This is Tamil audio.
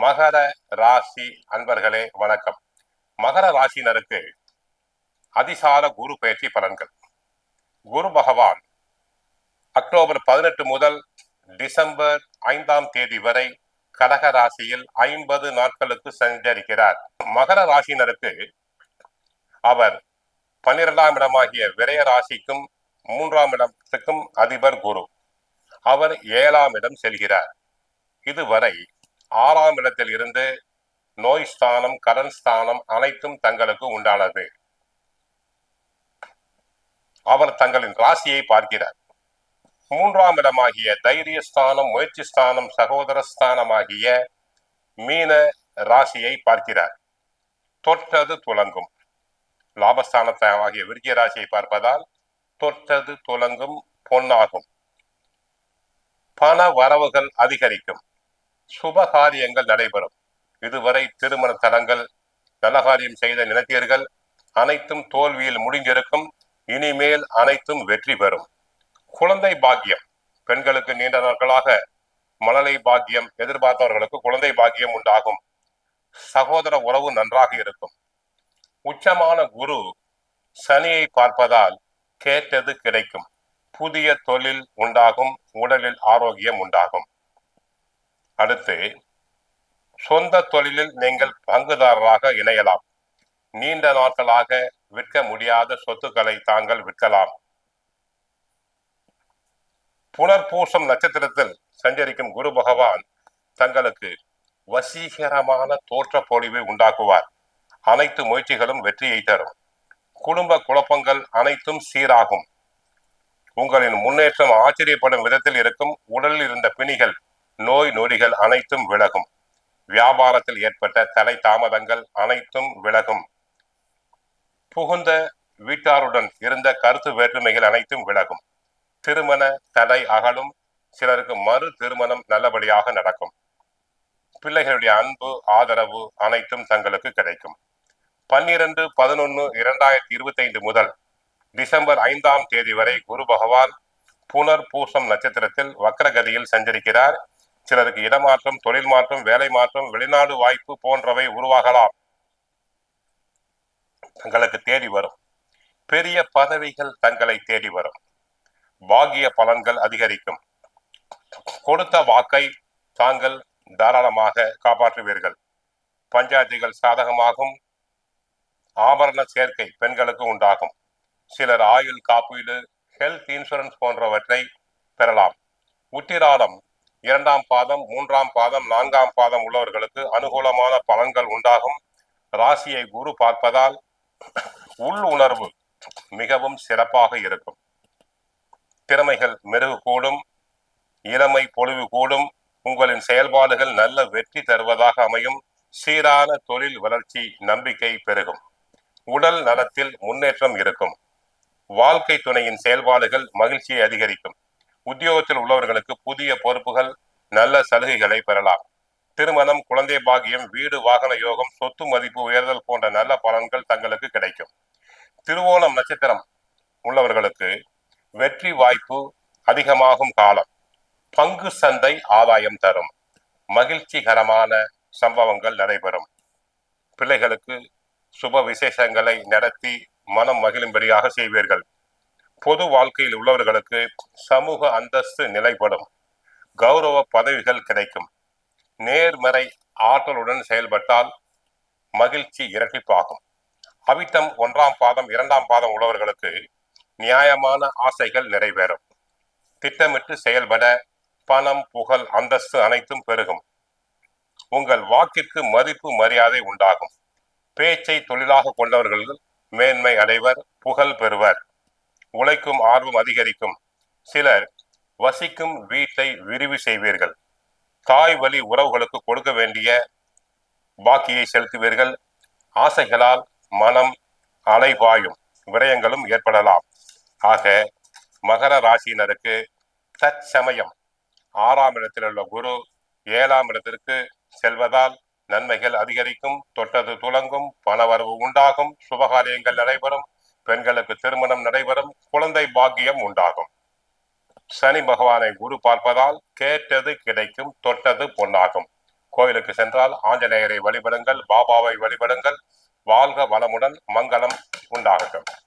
மகர ராசி அன்பர்களே வணக்கம். மகர ராசினருக்கு அதிசார குரு பயிற்சி பலன்கள். குரு பகவான் அக்டோபர் பதினெட்டு முதல் டிசம்பர் ஐந்தாம் தேதி வரை கடக ராசியில் ஐம்பது நாட்களுக்கு சஞ்சரிக்கிறார். மகர ராசினருக்கு அவர் பன்னிரெண்டாம் இடமாகிய விரய ராசிக்கும் மூன்றாம் இடத்துக்கும் அதிபர் குரு. அவர் ஏழாம் இடம் செல்கிறார். இதுவரை ஆறாம் இடத்தில் இருந்து நோய் ஸ்தானம் கடன் ஸ்தானம் அனைத்தும் தங்களுக்கு உண்டானது. அவர் தங்களின் ராசியை பார்க்கிறார். மூன்றாம் இடமாகிய தைரிய ஸ்தானம் முயற்சி ஸ்தானம் சகோதர ஸ்தானமாகிய மீன ராசியை பார்க்கிறார். தொட்டது துலங்கும். லாபஸ்தானத்தாகிய விருச்சிக ராசியை பார்ப்பதால் தொட்டது துலங்கும் பொன்னாகும். பண வரவுகள் அதிகரிக்கும். சுபகாரியங்கள் நடைபெறும். இதுவரை திருமண தலங்கள் நலகாரியம் செய்த நினைத்தீர்கள் அனைத்தும் தோல்வியில் முடிந்திருக்கும். இனிமேல் அனைத்தும் வெற்றி பெறும். குழந்தை பாக்கியம். பெண்களுக்கு நீண்ட நாட்களாக மழலை பாக்கியம் எதிர்பார்த்தவர்களுக்கு குழந்தை பாக்கியம் உண்டாகும். சகோதர உறவு நன்றாக இருக்கும். உச்சமான குரு சனியை பார்ப்பதால் கேட்டது கிடைக்கும். புதிய தொழில் உண்டாகும் உடலில் ஆரோக்கியம் உண்டாகும். அடுத்து சொந்த தொழிலில் நீங்கள் பங்குதாரராக இணையலாம். நீண்ட நாட்களாக விற்க முடியாத சொத்துக்களை தாங்கள் விற்கலாம். புனர்பூசம் நட்சத்திரத்தில் சஞ்சரிக்கும் குரு பகவான் தங்களுக்கு வசீகரமான தோற்ற பொழிவை உண்டாக்குவார். அனைத்து முயற்சிகளும் வெற்றியை தரும். குடும்ப குழப்பங்கள் அனைத்தும் சீராகும். உங்களின் முன்னேற்றம் ஆச்சரியப்படும் விதத்தில் இருக்கும் உடலில் இருந்த பிணிகள் நோய் நொடிகள் அனைத்தும் விலகும். வியாபாரத்தில் ஏற்பட்ட தடை தாமதங்கள் அனைத்தும் விலகும். புகுந்த வீட்டாருடன் இருந்த கருத்து வேற்றுமைகள் அனைத்தும் விலகும். திருமண தடை அகலும். சிலருக்கு மறு திருமணம் நல்லபடியாக நடக்கும். பிள்ளைகளுடைய அன்பு ஆதரவு அனைத்தும் தங்களுக்கு கிடைக்கும். பன்னிரண்டு பதினொன்னு இரண்டாயிரத்தி இருபத்தி ஐந்து முதல் டிசம்பர் ஐந்தாம் தேதி வரை குரு பகவான் புனர் பூசம் நட்சத்திரத்தில் வக்ரகதியில் சஞ்சரிக்கிறார். சிலருக்கு இடமாற்றம் தொழில் மாற்றம் வேலை மாற்றம் வெளிநாடு வாய்ப்பு போன்றவை உருவாகலாம். தங்களுக்கு தேடி வரும். பெரிய பதவிகள் தங்களை தேடி வரும். பாகிய பலன்கள் அதிகரிக்கும். கொடுத்த வாக்கை தாங்கள் தாராளமாக காப்பாற்றுவீர்கள். பஞ்சாயத்துகள் சாதகமாகும். ஆபரண சேர்க்கை பெண்களுக்கு உண்டாகும். சிலர் ஆயுள் காப்பீடு ஹெல்த் இன்சூரன்ஸ் போன்றவற்றை பெறலாம். உத்திராடம் இரண்டாம் பாதம் மூன்றாம் பாதம் நான்காம் பாதம் உள்ளவர்களுக்கு அனுகூலமான பலன்கள் உண்டாகும். ராசியை குரு பார்ப்பதால் உள் உணர்வு மிகவும் சிறப்பாக இருக்கும். திறமைகள் மெருகு கூடும் இளமை பொழிவு கூடும் உங்களின் செயல்பாடுகள் நல்ல வெற்றி தருவதாக அமையும் சீரான தொழில் வளர்ச்சி நம்பிக்கை பெருகும். உடல் நலத்தில் முன்னேற்றம் இருக்கும். வாழ்க்கை துணையின் செயல்பாடுகள் மகிழ்ச்சியை அதிகரிக்கும். உத்தியோகத்தில் உள்ளவர்களுக்கு புதிய பொறுப்புகள் நல்ல சலுகைகளை பெறலாம். திருமணம் குழந்தை பாகியம் வீடு வாகன யோகம் சொத்து மதிப்பு உயர்தல் போன்ற நல்ல பலன்கள் தங்களுக்கு கிடைக்கும். திருவோணம் நட்சத்திரம் உள்ளவர்களுக்கு வெற்றி வாய்ப்பு அதிகமாகும் காலம். பங்கு சந்தை ஆதாயம் தரும். மகிழ்ச்சிகரமான சம்பவங்கள் நடைபெறும். பிள்ளைகளுக்கு சுப விசேஷங்களை நடத்தி மனம் மகிழும்படியாக செய்வீர்கள். பொது வாழ்க்கையில் உள்ளவர்களுக்கு சமூக அந்தஸ்து நிலைப்படும் கௌரவ பதவிகள் கிடைக்கும். நேர்மறை ஆற்றலுடன் செயல்பட்டால் மகிழ்ச்சி இரட்டிப்பாகும். அவிட்டம் ஒன்றாம் பாதம் இரண்டாம் பாதம் உள்ளவர்களுக்கு நியாயமான ஆசைகள் நிறைவேறும். திட்டமிட்டு செயல்பட பணம் புகழ் அந்தஸ்து அனைத்தும் பெருகும். உங்கள் வாக்கிற்கு மதிப்பு மரியாதை உண்டாகும். பேச்சை தொழிலாக கொண்டவர்கள் மேன்மை அடைவர் புகழ் பெறுவர். உழைக்கும் ஆர்வம் அதிகரிக்கும். சிலர் வசிக்கும் வீட்டை விரிவு செய்வீர்கள். தாய் வழி உறவுகளுக்கு கொடுக்க வேண்டிய பாக்கியை செலுத்துவீர்கள். ஆசைகளால் மனம் அலைபாயும் விரயங்களும் ஏற்படலாம். ஆக மகர ராசியினருக்கு தற்சமயம் ஆறாம் இடத்தில் உள்ள குரு ஏழாம் இடத்திற்கு செல்வதால் நன்மைகள் அதிகரிக்கும் தொட்டது துலங்கும் பணவரவு உண்டாகும் சுபகாரியங்கள் நடைபெறும். பெண்களுக்கு திருமணம் நடைபெறும் குழந்தை பாக்கியம் உண்டாகும். சனி பகவானை குரு பார்ப்பதால் கேட்டது கிடைக்கும் தொட்டது பொன்னாகும். கோயிலுக்கு சென்றால் ஆஞ்சநேயரை வழிபடுங்கள் பாபாவை வழிபடுங்கள் வாழ்க வளமுடன் மங்களம் உண்டாகட்டும்.